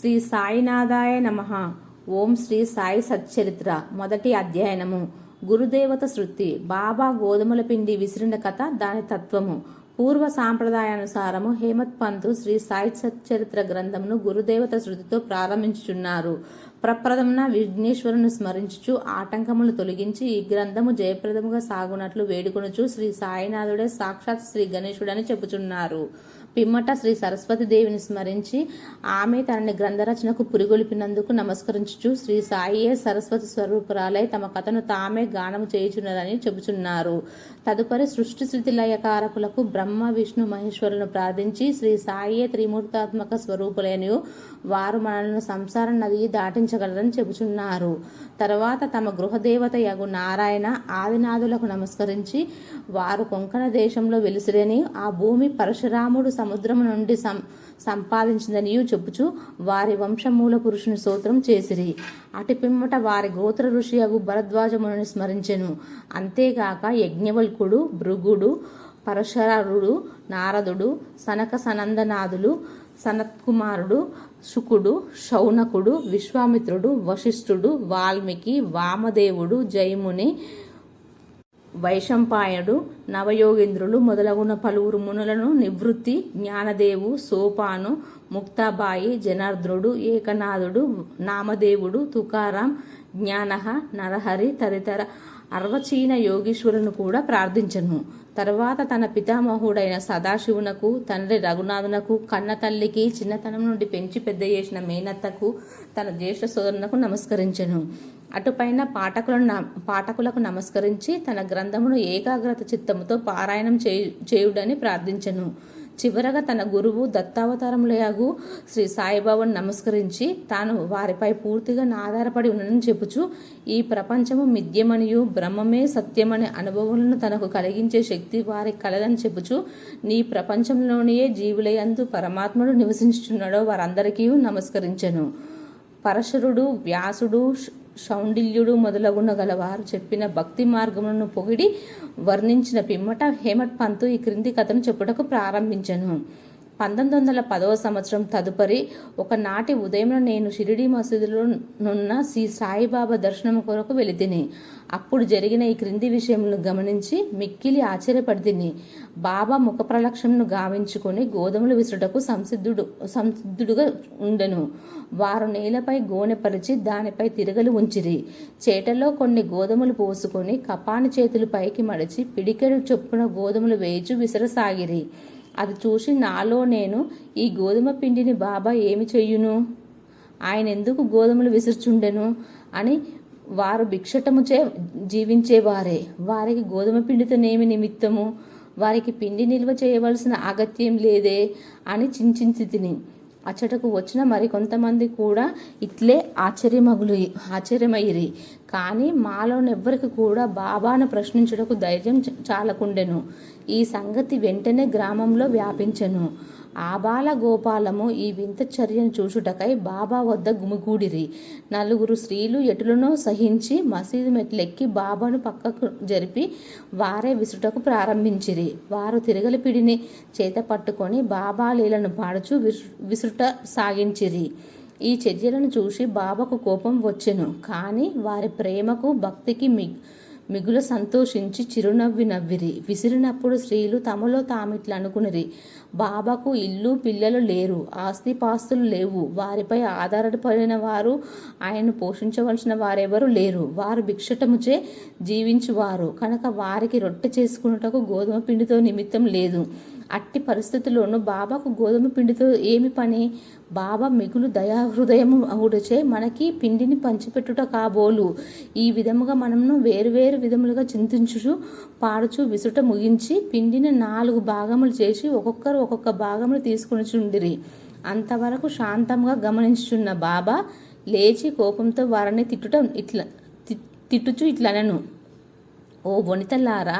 శ్రీ సాయినాథాయ నమ. ఓం శ్రీ సాయి సచ్చరిత్ర. మొదటి అధ్యయనము. గురుదేవత శృతి. బాబా గోధుమల పిండి విసిరిన కథ దాని తత్వము. పూర్వ సాంప్రదాయానుసారము హేమత్ పంతు శ్రీ సాయి సచ్చరిత్ర గ్రంథమును గురుదేవత శృతితో ప్రారంభించుచున్నారు. ప్రప్రథమున విఘ్నేశ్వరుని స్మరించుచు ఆటంకములు తొలగించి ఈ గ్రంథము జయప్రదముగా సాగునట్లు వేడుకొనుచు శ్రీ సాయినాథుడే సాక్షాత్ శ్రీ గణేశుడని చెబుచున్నారు పిమ్మట శ్రీ సరస్వతి దేవిని స్మరించి ఆమె తనని గ్రంథరచనకు పురిగొలిపినందుకు నమస్కరించుచు శ్రీ సాయియే సరస్వతి స్వరూపురాలై తమ కథను తామే గానము చేయుచున్నదని చెబుచున్నారు. తదుపరి సృష్టి స్థితి లయకారకులకు బ్రహ్మ విష్ణు మహేశ్వరులను ప్రార్థించి శ్రీ సాయియే త్రిమూర్తాత్మక స్వరూపులైన వారు మనల్ని సంసార నది దాటించగలరని చెబుచున్నారు. తర్వాత తమ గృహదేవత యగు నారాయణ ఆదినాథులకు నమస్కరించి వారు కొంకణ దేశంలో వెలిసిరని ఆ భూమి పరశురాముడు సముద్రము నుండి సం సంపాదించిందనియు చెప్పుచు వారి వంశమూల పురుషుని స్తోత్రం చేసిరి. అటు పిమ్మట వారి గోత్ర ఋషి అగు భరద్వాజముని స్మరించెను. అంతేగాక యజ్ఞవల్కుడు భృగుడు పరశరరుడు నారదుడు సనక సనందనాథులు సనత్కుమారుడు శుకుడు శౌనకుడు విశ్వామిత్రుడు వశిష్ఠుడు వాల్మీకి వామదేవుడు జైముని వైశంపాయనుడు నవయోగేంద్రులు మొదలగున పలువురు మునులను నివృత్తి జ్ఞానదేవు సోపాను ముక్తాబాయి జనార్ద్రుడు ఏకనాథుడు నామదేవుడు తుకారాం జ్ఞానహ నరహరి తదితర అర్వచీన యోగీశ్వరులను కూడా ప్రార్థించను. తర్వాత తన పితామహుడైన సదాశివునకు తండ్రి రఘునాథునకు కన్న తల్లికి చిన్నతనం నుండి పెంచి పెద్ద చేసిన మేనత్తకు తన జ్యేష్ఠ సోదరునకు నమస్కరించెను. అటుపైన పాఠకులను పాఠకులకు నమస్కరించి తన గ్రంథమును ఏకాగ్రత చిత్తముతో పారాయణం చేయు చేయుడని ప్రార్థించను. చివరగా తన గురువు దత్తావతారములయాగు శ్రీ సాయిబాబాను నమస్కరించి తాను వారిపై పూర్తిగా ఆధారపడి ఉన్నదని చెప్పుచు ఈ ప్రపంచము మిథ్యమనియు బ్రహ్మమే సత్యమనే అనుభవములను తనకు కలిగించే శక్తి వారికి కలదని చెప్పుచు నీ ప్రపంచంలోనియే జీవులయందు పరమాత్ముడు నివసించుచున్నాడో వారందరికీ నమస్కరించను. పరశురుడు వ్యాసుడు సౌండిల్యుడు మొదలగున గలవారు చెప్పిన భక్తి మార్గములను పొగిడి వర్ణించిన పిమ్మట హేమట్ పంతు ఈ క్రింది కథను చెప్పుటకు ప్రారంభించను. పంతొమ్మిది వందల పదవ సంవత్సరం తదుపరి ఒకనాటి ఉదయం నేను షిరిడి మసీదులో నున్న శ్రీ సాయిబాబా దర్శనం కొరకు వెళితిని. అప్పుడు జరిగిన ఈ క్రింది విషయములను గమనించి మిక్కిలి ఆశ్చర్యపడితిని. బాబా ముఖ ప్రలక్ష్యంను గావించుకొని గోధుమలు విసుటకు సంసిద్ధుడు సంసిద్ధుడుగా ఉండెను. వారు నేలపై గోనెపరిచి దానిపై తిరగలు ఉంచిరి. చేటలో కొన్ని గోధుమలు పోసుకొని కపాని చేతులు పైకి మడిచి పిడికెడు చొప్పున గోధుమలు వేయిచు విసరసాగిరి. అది చూసి నాలో నేను ఈ గోధుమ పిండిని బాబా ఏమి చెయ్యును ఆయన ఎందుకు గోధుమలు విసురుచుండెను? అని వారు భిక్షటముచే జీవించేవారే. వారికి గోధుమ పిండితోనేమి నిమిత్తము? వారికి పిండి నిల్వ చేయవలసిన అగత్యం లేదే అని చించించి తిని అచ్చటకు వచ్చిన మరి కొంతమంది కూడా ఇట్లే ఆశ్చర్యమగులు ఆశ్చర్యమయ్యిరి. కానీ మాలోనెవ్వరికి కూడా బాబాను ప్రశ్నించుటకు ధైర్యం చాలకుండెను. ఈ సంగతి వెంటనే గ్రామంలో వ్యాపించెను. ఆబాల గోపాలము ఈ వింత చర్యను చూచుటకై బాబా వద్ద గుమిగూడిరి. నలుగురు స్త్రీలు ఎటులను సహించి మసీదు మెట్లెక్కి బాబాను పక్కకు జరిపి వారే విసుటకు ప్రారంభించిరి. వారు తిరగలి పిడిని చేత పట్టుకొని బాబా లీలను పాడుచు విసుట సాగించిరి. ఈ చర్యలను చూసి బాబాకు కోపం వచ్చెను. కానీ వారి ప్రేమకు భక్తికి మి మిగులు సంతోషించి చిరునవ్వి నవ్విరి. విసిరినప్పుడు స్త్రీలు తమలో తామిట్లు అనుకునిరి. బాబాకు ఇల్లు పిల్లలు లేరు. ఆస్తిపాస్తులు లేవు. వారిపై ఆధారపడిన వారు ఆయనను పోషించవలసిన వారెవరు లేరు. వారు భిక్షటముచే జీవించువారు. కనుక వారికి రొట్టె చేసుకున్నటకు గోధుమ పిండితో నిమిత్తం లేదు. అట్టి పరిస్థితుల్లోనూ బాబాకు గోధుమ పిండితో ఏమి పని? బాబా మిగులు దయాహృదయము అవుడచే మనకి పిండిని పంచిపెట్టుట కాబోలు. ఈ విధముగా మనము వేరువేరు విధములుగా చింతించుచు పాడుచు విసుట ముగించి పిండిని నాలుగు భాగములు చేసి ఒక్కొక్కరు ఒక్కొక్క భాగములు తీసుకుని చుండిరి అంతవరకు శాంతంగా గమనించుచున్న బాబా లేచి కోపంతో వారిని తిట్టుట ఇట్లా తిట్టుచు ఇట్లనను. ఓ వనితల్లారా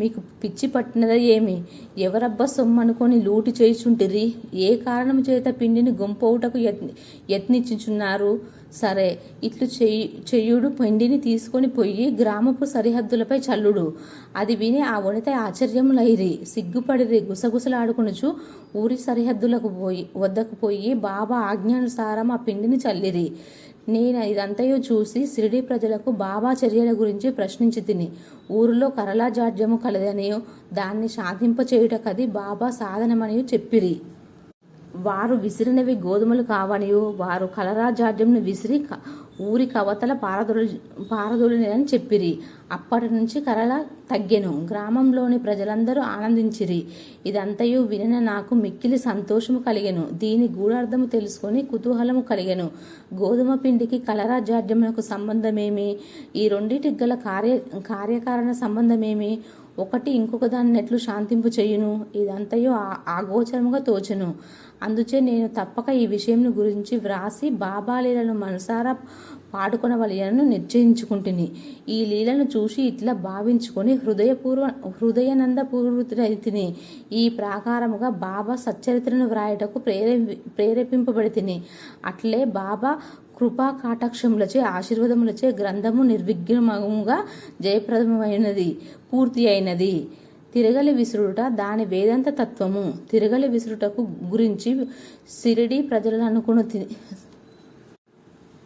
మీకు పిచ్చి పట్టినదా ఏమి? ఎవరబ్బా సొమ్ము అనుకొని చేయుచుంటిరి? ఏ కారణం చేత పిండిని గుంపవుటకు యత్ని యత్నించుచున్నారు? సరే ఇట్లు చెయ్యి చెయ్యుడు పిండిని తీసుకొని పోయి గ్రామపు సరిహద్దులపై చల్లుడు. అది విని ఆ వనిత ఆశ్చర్యములైరి. సిగ్గుపడిరి గుసగుసలాడుకునుచు ఊరి సరిహద్దులకు పోయి వద్దకు పోయి బాబా ఆజ్ఞానుసారం ఆ పిండిని చల్లిరి. నేను ఇదంతయో చూసి సిరిడి ప్రజలకు బాబా చర్యల గురించి ప్రశ్నించి తిని ఊరిలో కరలా జాడ్యము కలదనియో దాన్ని సాధింపచేయుటకది బాబా సాధనమనియో చెప్పిరి. వారు విసిరినవి గోధుమలు కావనియు వారు కలరా జాడ్యంను విసిరి ఊరి కవతల పారదొలి పారదొలినని చెప్పిరి. అప్పటి నుంచి కలల తగ్గెను. గ్రామంలోని ప్రజలందరూ ఆనందించిరి. ఇదంతయు వినిన నాకు మిక్కిలి సంతోషము కలిగెను. దీని గూఢార్థము తెలుసుకొని కుతూహలము కలిగెను. గోధుమ పిండికి కలరా జాడ్యములకు సంబంధమేమి? ఈ రెండింటికి గల కార్య కార్యకారణ సంబంధమేమి? ఒకటి ఇంకొక దాన్ని ఎట్లు శాంతింపు చేయును? ఇదంతయో ఆగోచరముగా తోచెను. అందుచే నేను తప్పక ఈ విషయం గురించి వ్రాసి బాబాలీలను మనసారా పాడుకొనవలయను నిశ్చయించుకుంటుని. ఈ లీలను చూసి ఇట్లా భావించుకొని హృదయపూర్వ హృదయనందపూర్వతిని ఈ ప్రాకారముగా బాబా సచ్చరిత్రను వ్రాయటకు ప్రేరే ప్రేరేపింపబడితిని. అట్లే బాబా కృపా కాటాక్షములచే ఆశీర్వాదములచే గ్రంథము నిర్విఘ్నముగా జయప్రదమైనది పూర్తి అయినది. తిరగలి విసురుట దాని వేదాంత తత్వము. తిరగలి విసురుటకు గురించి సిరిడి ప్రజలను అనుకున్న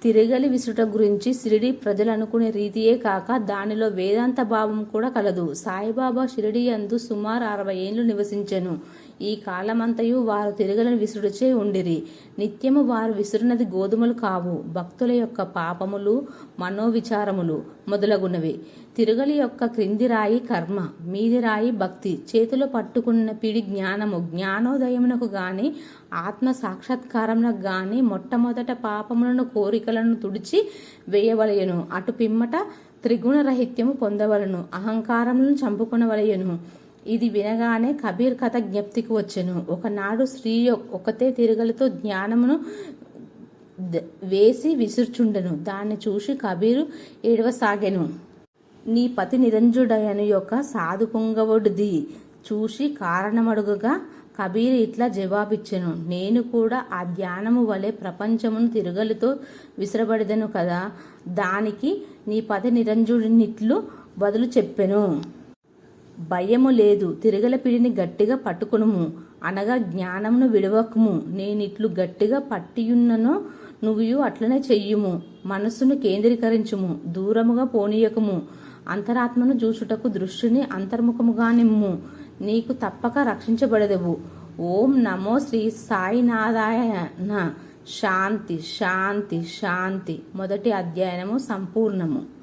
తిరగలి విసురుట గురించి సిరిడి ప్రజలు అనుకునే రీతియే కాక దానిలో వేదాంత భావం కూడా కలదు. సాయిబాబా షిరిడి అందు సుమారు అరవై ఏళ్ళు నివసించెను. ఈ కాలమంతయు వారు తిరగలని విసురుచే ఉండిరి. నిత్యము వారు విసురునది గోధుమలు కావు భక్తుల యొక్క పాపములు మనోవిచారములు మొదలగునవి. తిరుగలి యొక్క క్రింది రాయి కర్మ మీది రాయి భక్తి. చేతిలో పట్టుకున్న పిడి జ్ఞానము జ్ఞానోదయమునకు గాని ఆత్మ సాక్షాత్కారమునకు గాని మొట్టమొదట పాపములను కోరికలను తుడిచి వేయవలయను అటు పిమ్మట త్రిగుణరహిత్యము పొందవలను. అహంకారములను చంపుకొనవలయను ఇది వినగానే కబీర్ కథ జ్ఞప్తికి వచ్చెను. ఒకనాడు స్త్రీ ఒకతే తిరగలతో జ్ఞానమును వేసి విసుర్చుండెను. దాన్ని చూసి కబీరు ఏడవసాగెను. నీ పతి నిరంజుడయను యొక్క సాధు పొంగవుడిది చూసి కారణమడుగుగా కబీర్ ఇట్లా జవాబిచ్చెను. నేను కూడా ఆ ధ్యానము వలె ప్రపంచమును తిరగలితో విసరబడిదను కదా. దానికి నీ పతి నిరంజుడినిట్లు బదులు చెప్పెను. భయము లేదు తిరగల పిడిని గట్టిగా పట్టుకునుము. అనగా జ్ఞానమును విడవకము. నేనిట్లు గట్టిగా పట్టియున్ననో నువ్వు అట్లనే చెయ్యుము. మనస్సును కేంద్రీకరించుము. దూరముగా పోనీయకము. అంతరాత్మను చూచుటకు దృష్టిని అంతర్ముఖముగా నిమ్ము. నీకు తప్పక రక్షించబడదవు. ఓం నమో శ్రీ సాయినాథాయన శాంతి శాంతి శాంతి. మొదటి అధ్యయనము సంపూర్ణము.